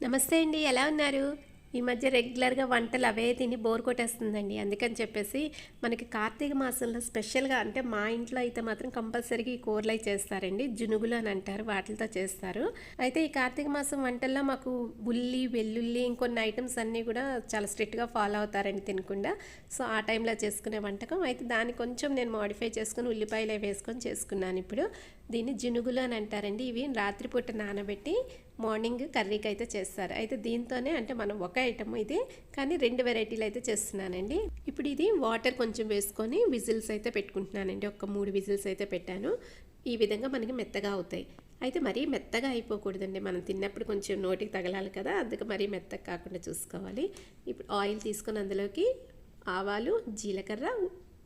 నమస్తే అండి ఎలా ఉన్నారు? ఈ మధ్య రెగ్యులర్గా వంటలు అవే తిని బోర్ కొట్టేస్తుందండి. అందుకని చెప్పేసి మనకి కార్తీక మాసంలో స్పెషల్గా అంటే మా ఇంట్లో అయితే మాత్రం కంపల్సరీగా ఈ కూరలు అయి చేస్తారండి. జునుగులు అని అంటారు వాటితో చేస్తారు. అయితే ఈ కార్తీక మాసం వంటల్లో మాకు ఉల్లి వెల్లుల్లి ఇంకొన్ని ఐటమ్స్ అన్నీ కూడా చాలా స్ట్రిక్ట్గా ఫాలో అవుతారండి తినకుండా. సో ఆ టైంలో చేసుకునే వంటకం. అయితే దాన్ని కొంచెం నేను మాడిఫై చేసుకుని ఉల్లిపాయలు వేసుకొని చేసుకున్నాను ఇప్పుడు. దీన్ని జునుగులు అని అంటారండి. ఇవి రాత్రిపూట నానబెట్టి మార్నింగ్ కర్రీకి అయితే చేస్తారు. అయితే దీంతోనే అంటే మనం ఒక ఐటమ్ ఇది కానీ రెండు వెరైటీలు అయితే చేస్తున్నానండి. ఇప్పుడు ఇది వాటర్ కొంచెం వేసుకొని విజిల్స్ అయితే పెట్టుకుంటున్నానండి. ఒక మూడు విజిల్స్ అయితే పెట్టాను. ఈ విధంగా మనకి మెత్తగా అవుతాయి. అయితే మరీ మెత్తగా అయిపోకూడదండి. మనం తిన్నప్పుడు కొంచెం నోటికి తగలాలి కదా అందుకు మరీ మెత్తగా కాకుండా చూసుకోవాలి. ఇప్పుడు ఆయిల్ తీసుకొని అందులోకి ఆవాలు జీలకర్ర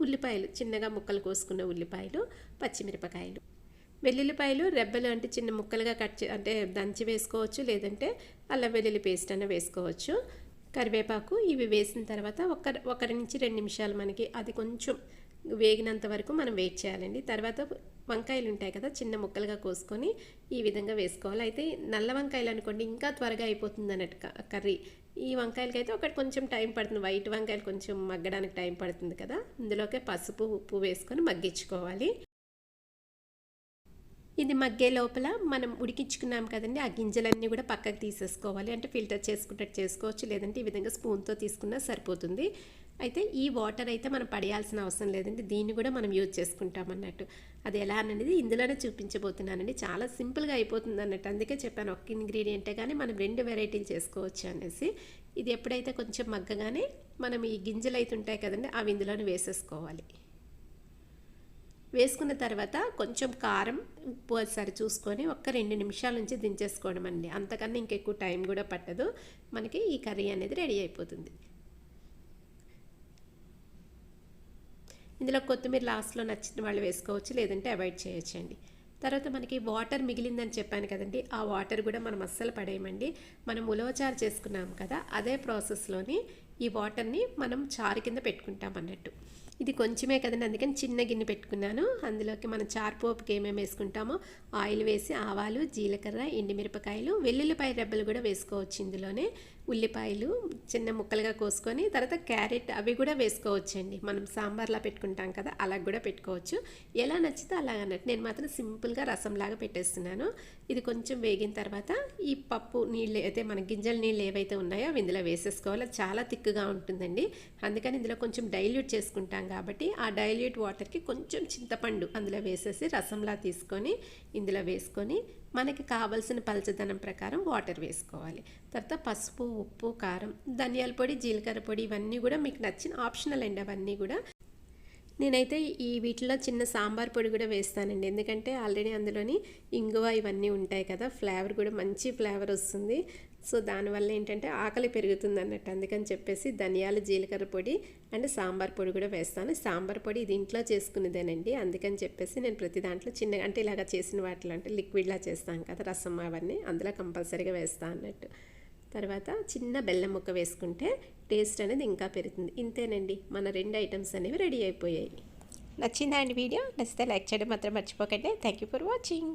ఉల్లిపాయలు చిన్నగా ముక్కలు కోసుకున్న ఉల్లిపాయలు పచ్చిమిరపకాయలు. వెల్లుల్లిపాయలు రెబ్బలు అంటే చిన్న ముక్కలుగా కట్ చే అంటే దంచి వేసుకోవచ్చు లేదంటే అల్లం వెల్లుల్లి పేస్ట్ అన్న వేసుకోవచ్చు. కరివేపాకు ఇవి వేసిన తర్వాత ఒక ఒకరి నుంచి రెండు నిమిషాలు మనకి అది కొంచెం వేగినంత వరకు మనం వెయిట్ చేయాలండి. తర్వాత వంకాయలు ఉంటాయి కదా చిన్న ముక్కలుగా కోసుకొని ఈ విధంగా వేసుకోవాలి. అయితే నల్ల వంకాయలు అనుకోండి ఇంకా త్వరగా అయిపోతుంది అన్నట్టు కర్రీ. ఈ వంకాయలకి అయితే ఒకటి కొంచెం టైం పడుతుంది. వైట్ వంకాయలు కొంచెం మగ్గడానికి టైం పడుతుంది కదా. ఇందులోకే పసుపు ఉప్పు వేసుకొని మగ్గించుకోవాలి. ఇది మగ్గే లోపల మనం ఉడికించుకున్నాం కదండి ఆ గింజలన్నీ కూడా పక్కకు తీసేసుకోవాలి. అంటే ఫిల్టర్ చేసుకున్నట్టు చేసుకోవచ్చు లేదంటే ఈ విధంగా స్పూన్తో తీసుకున్నా సరిపోతుంది. అయితే ఈ వాటర్ అయితే మనం పడేయాల్సిన అవసరం లేదండి దీన్ని కూడా మనం యూజ్ చేసుకుంటాం అన్నట్టు. అది ఎలా అనేది ఇందులోనే చూపించబోతున్నానండి. చాలా సింపుల్గా అయిపోతుంది అన్నట్టు. అందుకే చెప్పాను ఒక్క ఇంగ్రీడియంటే కానీ మనం రెండు వెరైటీలు చేసుకోవచ్చు అనేసి. ఇది ఎప్పుడైతే కొంచెం మగ్గగానే మనం ఈ గింజలు అయితే ఉంటాయి కదండి అవి ఇందులోనే వేసేసుకోవాలి. వేసుకున్న తర్వాత కొంచెం కారం ఉప్పు ఒకసారి చూసుకొని ఒక్క రెండు నిమిషాల నుంచి దించేసుకోవడం అండి. అంతకన్నా ఇంకెక్కువ టైం కూడా పట్టదు. మనకి ఈ కర్రీ అనేది రెడీ అయిపోతుంది. ఇందులో కొత్తిమీర లాస్ట్లో నచ్చిన వాళ్ళు వేసుకోవచ్చు లేదంటే అవాయిడ్ చేయొచ్చండి తర్వాత మనకి వాటర్ మిగిలిందని చెప్పాను కదండి. ఆ వాటర్ కూడా మనం అస్సలు పడేయమండి. మనం ఉలవచారు చేసుకున్నాం కదా అదే ప్రాసెస్లోని ఈ వాటర్ని మనం చారు కింద పెట్టుకుంటాం అన్నట్టు. ఇది కొంచెమే కదండి అందుకని చిన్న గిన్నె పెట్టుకున్నాను. అందులోకి మనం చార్పోపుకి ఏమేమి వేసుకుంటామో ఆయిల్ వేసి ఆవాలు జీలకర్ర ఎండిమిరపకాయలు వెల్లుల్లిపాయ రెబ్బలు కూడా వేసుకోవచ్చు ఇందులోనే. ఉల్లిపాయలు చిన్న ముక్కలుగా కోసుకొని తర్వాత క్యారెట్ అవి కూడా వేసుకోవచ్చండి. మనం సాంబార్లా పెట్టుకుంటాం కదా అలా కూడా పెట్టుకోవచ్చు. ఎలా నచ్చితే అలా అన్నట్టు. నేను మాత్రం సింపుల్గా రసంలాగా పెట్టేస్తున్నాను. ఇది కొంచెం వేగిన తర్వాత ఈ పప్పు నీళ్ళు అయితే మన గింజల నీళ్ళు ఏవైతే ఉన్నాయో అవి ఇందులో వేసేసుకోవాలి. చాలా తిక్కుగా ఉంటుందండి. అందుకని ఇందులో కొంచెం డైల్యూట్ చేసుకుంటాం కాబట్టి ఆ డైల్యూట్ వాటర్కి కొంచెం చింతపండు అందులో వేసేసి రసంలా తీసుకొని ఇందులో వేసుకొని మనకి కావలసిన పలచదనం ప్రకారం వాటర్ వేసుకోవాలి. తర్వాత పసుపు ఉప్పు కారం ధనియాల పొడి జీలకర్ర పొడి ఇవన్నీ కూడా మీకు నచ్చిన ఆప్షనల్ అండి అవన్నీ కూడా. నేనైతే ఈ వీటిలో చిన్న సాంబార్ పొడి కూడా వేస్తానండి. ఎందుకంటే ఆల్రెడీ అందులోని ఇంగువ ఇవన్నీ ఉంటాయి కదా ఫ్లేవర్ కూడా మంచి ఫ్లేవర్ వస్తుంది. సో దానివల్ల ఏంటంటే ఆకలి పెరుగుతుంది అన్నట్టు. అందుకని చెప్పేసి ధనియాల జీలకర్ర పొడి అండ్ సాంబార్ పొడి కూడా వేస్తాను. సాంబార్ పొడి ఇది ఇంట్లో చేసుకునేదేనండి. అందుకని చెప్పేసి నేను ప్రతి దాంట్లో చిన్నగా అంటే ఇలాగ చేసిన వాటిలో అంటే లిక్విడ్లా చేస్తాను కదా రసం అవన్నీ అందులో కంపల్సరీగా వేస్తాను అన్నట్టు. తర్వాత చిన్న బెల్లం ముక్క వేసుకుంటే టేస్ట్ అనేది ఇంకా పెరుగుతుంది. ఇంతేనండి. మన రెండు ఐటమ్స్ అనేవి రెడీ అయిపోయాయి. నచ్చిందా అండి వీడియో? నచ్చితే లైక్ చేయడం మాత్రం మర్చిపోకండి. Thank you for watching